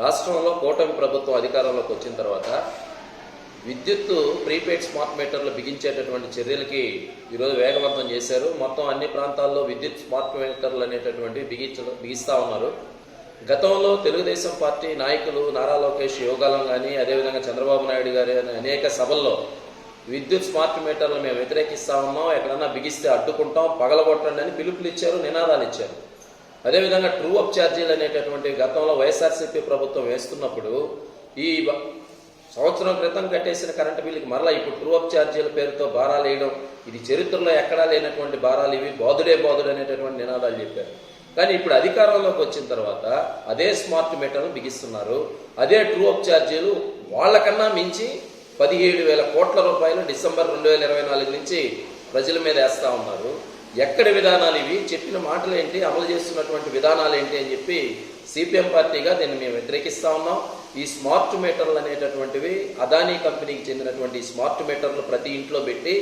రాష్ట్రంలో కూటమి ప్రభుత్వం అధికారంలోకి వచ్చిన తర్వాత విద్యుత్ ప్రీపెయిడ్ స్మార్ట్ మీటర్లు బిగించేటటువంటి చర్యలకి ఈరోజు వేగవంతం చేశారు. మొత్తం అన్ని ప్రాంతాల్లో విద్యుత్ స్మార్ట్ మీటర్లు అనేటటువంటి బిగించ బిగిస్తా ఉన్నారు. గతంలో తెలుగుదేశం పార్టీ నాయకులు నారా లోకేష్ యోగాలం కానీ అదేవిధంగా చంద్రబాబు నాయుడు గారి అనే అనేక సభల్లో విద్యుత్ స్మార్ట్ మీటర్లు మేము వ్యతిరేకిస్తా ఉన్నాం. ఎక్కడన్నా బిగిస్తే అడ్డుకుంటాం పగలగొట్టండి అని పిలుపులు ఇచ్చారు నినాదాలు ఇచ్చారు. అదేవిధంగా ట్రూ అప్ ఛార్జీలు అనేటటువంటి గతంలో వైఎస్ఆర్సీపీ ప్రభుత్వం వేస్తున్నప్పుడు ఈ సంవత్సరం క్రితం కట్టేసిన కరెంటు బిల్లుకి మరలా ఇప్పుడు ట్రూ అప్ ఛార్జీల పేరుతో భారాలు వేయడం ఇది చరిత్రలో ఎక్కడా లేనటువంటి భారాలు ఇవి బాదుడే బాదుడు అనేటటువంటి నినాదాలు చెప్పారు. కానీ ఇప్పుడు అధికారంలోకి వచ్చిన తర్వాత అదే స్మార్ట్ మీటర్ను బిగిస్తున్నారు. అదే ట్రూ అప్ ఛార్జీలు వాళ్ళకన్నా మించి పదిహేడు వేల కోట్ల రూపాయలు డిసెంబర్ రెండు వేల ఇరవై నాలుగు నుంచి ప్రజల మీద వేస్తా ఉన్నారు. ఎక్కడ విధానాలు ఇవి? చెప్పిన మాటలు ఏంటి? అమలు చేస్తున్నటువంటి విధానాలు ఏంటి అని చెప్పి సిపిఎం పార్టీగా దీన్ని మేము వ్యతిరేకిస్తూ ఉన్నాం. ఈ స్మార్ట్ మీటర్లు అనేటటువంటివి అదానీ కంపెనీకి చెందినటువంటి స్మార్ట్ మీటర్లు ప్రతి ఇంట్లో పెట్టి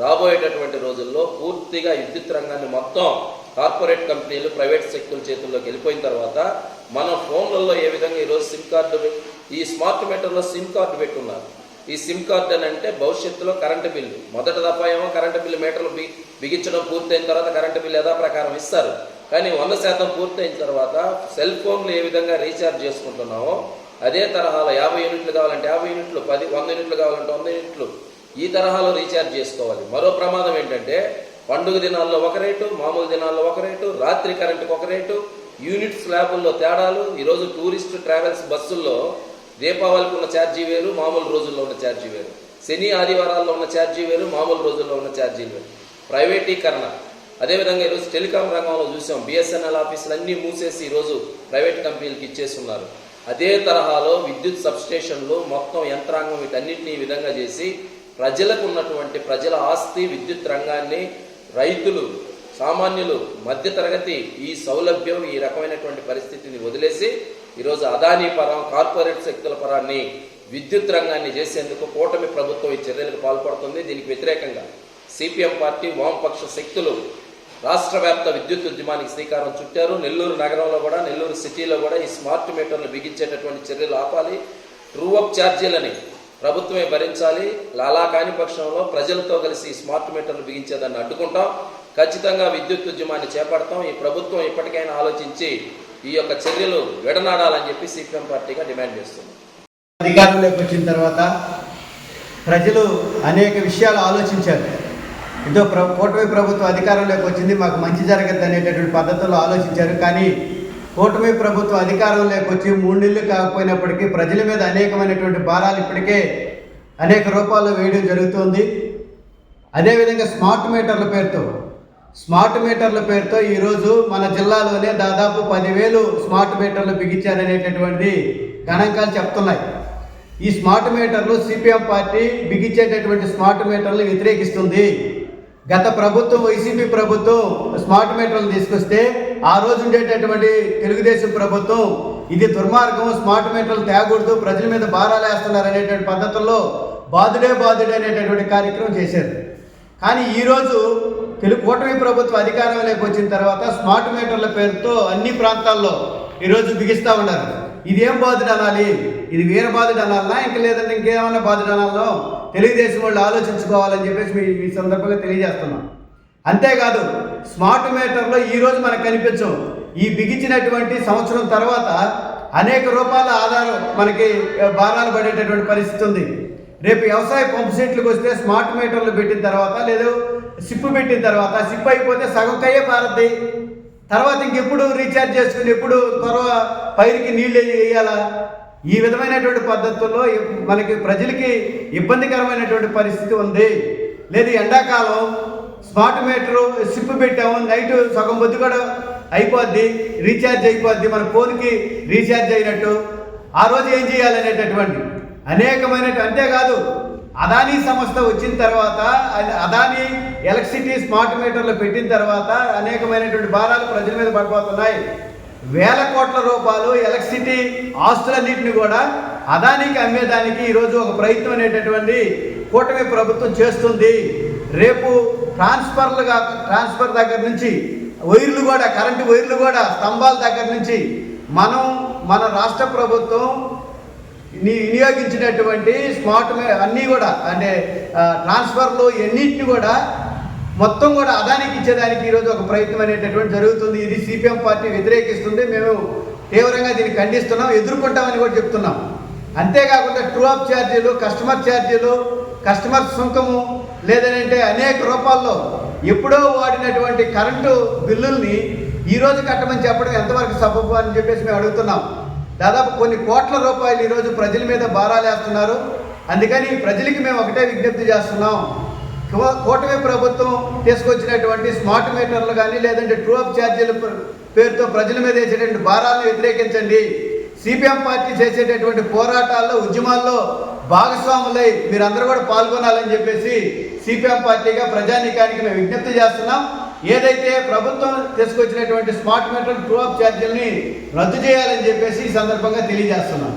రాబోయేటటువంటి రోజుల్లో పూర్తిగా విద్యుత్ రంగాన్ని మొత్తం కార్పొరేట్ కంపెనీలు ప్రైవేట్ సెక్టర్ చేతుల్లోకి వెళ్ళిపోయిన తర్వాత మన ఫోన్లలో ఏ విధంగా ఈరోజు సిమ్ కార్డు ఈ స్మార్ట్ మీటర్లో సిమ్ కార్డు పెట్టున్నారు. ఈ సిమ్ కార్డ్ అని అంటే భవిష్యత్తులో కరెంటు బిల్లు. మొదటి దఫా ఏమో కరెంటు బిల్లు మీటర్లు బి బిగించడం పూర్తయిన తర్వాత కరెంటు బిల్లు యథాప్రకారం ఇస్తారు. కానీ వంద శాతం పూర్తయిన తర్వాత సెల్ ఫోన్లు ఏ విధంగా రీఛార్జ్ చేసుకుంటున్నామో అదే తరహాలో యాభై యూనిట్లు కావాలంటే యాభై యూనిట్లు పది వంద యూనిట్లు కావాలంటే వంద యూనిట్లు ఈ తరహాలో రీఛార్జ్ చేసుకోవాలి. మరో ప్రమాదం ఏంటంటే పండుగ దినాల్లో ఒక రేటు మామూలు దినాల్లో ఒక రేటు రాత్రి కరెంటుకు ఒక రేటు యూనిట్ స్లాబుల్లో తేడాలు. ఈరోజు టూరిస్ట్ ట్రావెల్స్ బస్సుల్లో దీపావళికి ఉన్న ఛార్జీ వేరు మామూలు రోజుల్లో ఉన్న ఛార్జీ వేరు. శని ఆదివారాల్లో ఉన్న ఛార్జీ వేరు మామూలు రోజుల్లో ఉన్న ఛార్జీలు వేరు. ప్రైవేటీకరణ. అదేవిధంగా ఈరోజు టెలికాం రంగంలో చూసాం బిఎస్ఎన్ఎల్ ఆఫీసులు అన్నీ మూసేసి ఈరోజు ప్రైవేట్ కంపెనీలకు ఇచ్చేస్తున్నారు. అదే తరహాలో విద్యుత్ సబ్స్టేషన్లు మొత్తం యంత్రాంగం వీటన్నిటిని ఈ విధంగా చేసి ప్రజలకు ఉన్నటువంటి ప్రజల ఆస్తి విద్యుత్ రంగాన్ని రైతులు సామాన్యులు మధ్యతరగతి ఈ సౌలభ్యం ఈ రకమైనటువంటి పరిస్థితిని వదిలేసి ఈరోజు అదానీ పరం కార్పొరేట్ శక్తుల పరాన్ని విద్యుత్ రంగాన్ని చేసేందుకు కూటమి ప్రభుత్వం ఈ చర్యలకు పాల్పడుతుంది. దీనికి వ్యతిరేకంగా సిపిఎం పార్టీ వామపక్ష శక్తులు రాష్ట్ర వ్యాప్త విద్యుత్ ఉద్యమానికి శ్రీకారం చుట్టారు. నెల్లూరు నగరంలో కూడా నెల్లూరు సిటీలో కూడా ఈ స్మార్ట్ మీటర్లు బిగించేటటువంటి చర్యలు ఆపాలి. ట్రూ అప్ ఛార్జీలని ప్రభుత్వమే భరించాలి. లాలా కాని పక్షంలో ప్రజలతో కలిసి ఈ స్మార్ట్ మీటర్లు బిగించేదాన్ని అడ్డుకుంటాం. ఖచ్చితంగా విద్యుత్ ఉద్యమాన్ని చేపడతాం. ఈ ప్రభుత్వం ఇప్పటికైనా ఆలోచించి ఈ యొక్క చర్యలు విడనాడాలని చెప్పి సిపిఎం పార్టీగా డిమాండ్ చేస్తుంది. అధికారంలోకి వచ్చిన తర్వాత ప్రజలు అనేక విషయాలు ఆలోచించారు. ఇదో ప్ర కూటమి ప్రభుత్వం అధికారంలోకి వచ్చింది మాకు మంచి జరగద్దు అనేటటువంటి పద్ధతుల్లో ఆలోచించారు. కానీ కూటమి ప్రభుత్వం అధికారంలోకి వచ్చి మూడు నెలలు కాకపోయినప్పటికీ ప్రజల మీద అనేకమైనటువంటి భారాలు ఇప్పటికే అనేక రూపాల్లో వేయడం జరుగుతుంది. అదేవిధంగా స్మార్ట్ మీటర్ల పేరుతో స్మార్ట్ మీటర్ల పేరుతో ఈరోజు మన జిల్లాలోనే దాదాపు పదివేలు స్మార్ట్ మీటర్లు బిగించారనేటటువంటి గణాంకాలు చెప్తున్నాయి. ఈ స్మార్ట్ మీటర్లు సిపిఎం పార్టీ బిగించేటటువంటి స్మార్ట్ మీటర్లు వ్యతిరేకిస్తుంది. గత ప్రభుత్వం వైసీపీ ప్రభుత్వం స్మార్ట్ మీటర్లు తీసుకొస్తే ఆ రోజు ఉండేటటువంటి తెలుగుదేశం ప్రభుత్వం ఇది దుర్మార్గం స్మార్ట్ మీటర్లు తేకూడదు ప్రజల మీద భారాలు వేస్తున్నారు అనేటువంటి పద్ధతుల్లో బాధుడే బాధుడే అనేటటువంటి కార్యక్రమం చేశారు. కానీ ఈరోజు తెలుగు కూటమి ప్రభుత్వం అధికారంలోకి వచ్చిన తర్వాత స్మార్ట్ మీటర్ల పేరుతో అన్ని ప్రాంతాల్లో ఈరోజు బిగిస్తూ ఉన్నారు. ఇదేం బాధుడు అనాలి? ఇది వీర బాధుడు అనాలనా? ఇంకా లేదంటే ఇంకేమన్నా బాధుడు అనాలనో తెలుగుదేశం వాళ్ళు ఆలోచించుకోవాలని చెప్పేసి మీ ఈ సందర్భంగా తెలియజేస్తున్నాం. అంతేకాదు స్మార్ట్ మీటర్లో ఈరోజు మనకు కనిపించవు. ఈ బిగించినటువంటి సంవత్సరం తర్వాత అనేక రూపాయల ఆధారం మనకి భారాలు పడేటటువంటి పరిస్థితి ఉంది. రేపు వ్యవసాయ పంపు సెట్లకు వస్తే స్మార్ట్ మీటర్లు పెట్టిన తర్వాత లేదు సిప్పు పెట్టిన తర్వాత సిప్ అయిపోతే సగం కయ్యే పారద్ది తర్వాత ఇంకెప్పుడు రీఛార్జ్ చేసుకుని ఎప్పుడు త్వర పైరుకి నీళ్ళు వేయాలా? ఈ విధమైనటువంటి పద్ధతుల్లో మనకి ప్రజలకి ఇబ్బందికరమైనటువంటి పరిస్థితి ఉంది. లేదు ఎండాకాలం స్మార్ట్ మీటరు సిప్ పెట్టాము నైట్ సగం బొద్దు కూడా అయిపోద్ది రీఛార్జ్ అయిపోద్ది మన ఫోన్కి రీఛార్జ్ అయినట్టు. ఆ రోజు ఏం చేయాలనేటటువంటి అనేకమైన అంతేకాదు అదానీ సంస్థ వచ్చిన తర్వాత అది అదానీ ఎలక్ట్రిసిటీ స్మార్ట్ మీటర్లు పెట్టిన తర్వాత అనేకమైనటువంటి భారాలు ప్రజల మీద పడిపోతున్నాయి. వేల కోట్ల రూపాయలు ఎలక్ట్రిసిటీ ఆస్తులన్నింటిని కూడా అదానికి అమ్మేదానికి ఈరోజు ఒక ప్రయత్నం అనేటటువంటి కూటమి ప్రభుత్వం చేస్తుంది. రేపు ట్రాన్స్ఫర్లుగా ట్రాన్స్ఫర్ దగ్గర నుంచి వైర్లు కూడా కరెంటు వైర్లు కూడా స్తంభాల దగ్గర నుంచి మనం మన రాష్ట్ర ప్రభుత్వం నీ వినియోగించినటువంటి స్మార్ట్ మే- అన్నీ కూడా అంటే ట్రాన్స్ఫర్లు ఎన్నింటిని కూడా మొత్తం కూడా అదానికి ఇచ్చేదానికి ఈరోజు ఒక ప్రయత్నం అనేటటువంటి జరుగుతుంది. ఇది సిపిఎం పార్టీ వ్యతిరేకిస్తుంది. మేము తీవ్రంగా దీన్ని ఖండిస్తున్నాం ఎదుర్కొంటామని కూడా చెప్తున్నాం. అంతేకాకుండా ట్రూ అప్ ఛార్జీలు కస్టమర్ ఛార్జీలు కస్టమర్ సుంకము లేదంటే అనేక రూపాల్లో ఎప్పుడో వాడినటువంటి కరెంటు బిల్లుల్ని ఈరోజు కట్టమని చెప్పడం ఎంతవరకు సబబు అని చెప్పేసి మేము అడుగుతున్నాం. దాదాపు కొన్ని కోట్ల రూపాయలు ఈరోజు ప్రజల మీద భారాలేస్తున్నారు అందుకని ప్రజలకి మేము ఒకటే విజ్ఞప్తి చేస్తున్నాం. కూటమి ప్రభుత్వం తీసుకొచ్చినటువంటి స్మార్ట్ మీటర్లు కానీ లేదంటే ట్రూ అప్ ఛార్జీల పేరుతో ప్రజల మీద వేసేటువంటి భారాలను వ్యతిరేకించండి. సిపిఎం పార్టీ చేసేటటువంటి పోరాటాల్లో ఉద్యమాల్లో భాగస్వాములై మీరందరూ కూడా పాల్గొనాలని చెప్పేసి సిపిఎం పార్టీగా ప్రజానీకానికి మేము విజ్ఞప్తి చేస్తున్నాం. ఏదైతే ప్రభుత్వం తీసుకొచ్చినటువంటి స్మార్ట్ మీటర్ ట్రూ అప్ ఛార్జీలని రద్దు చేయాలని చెప్పేసి ఈ సందర్భంగా తెలియజేస్తున్నాం.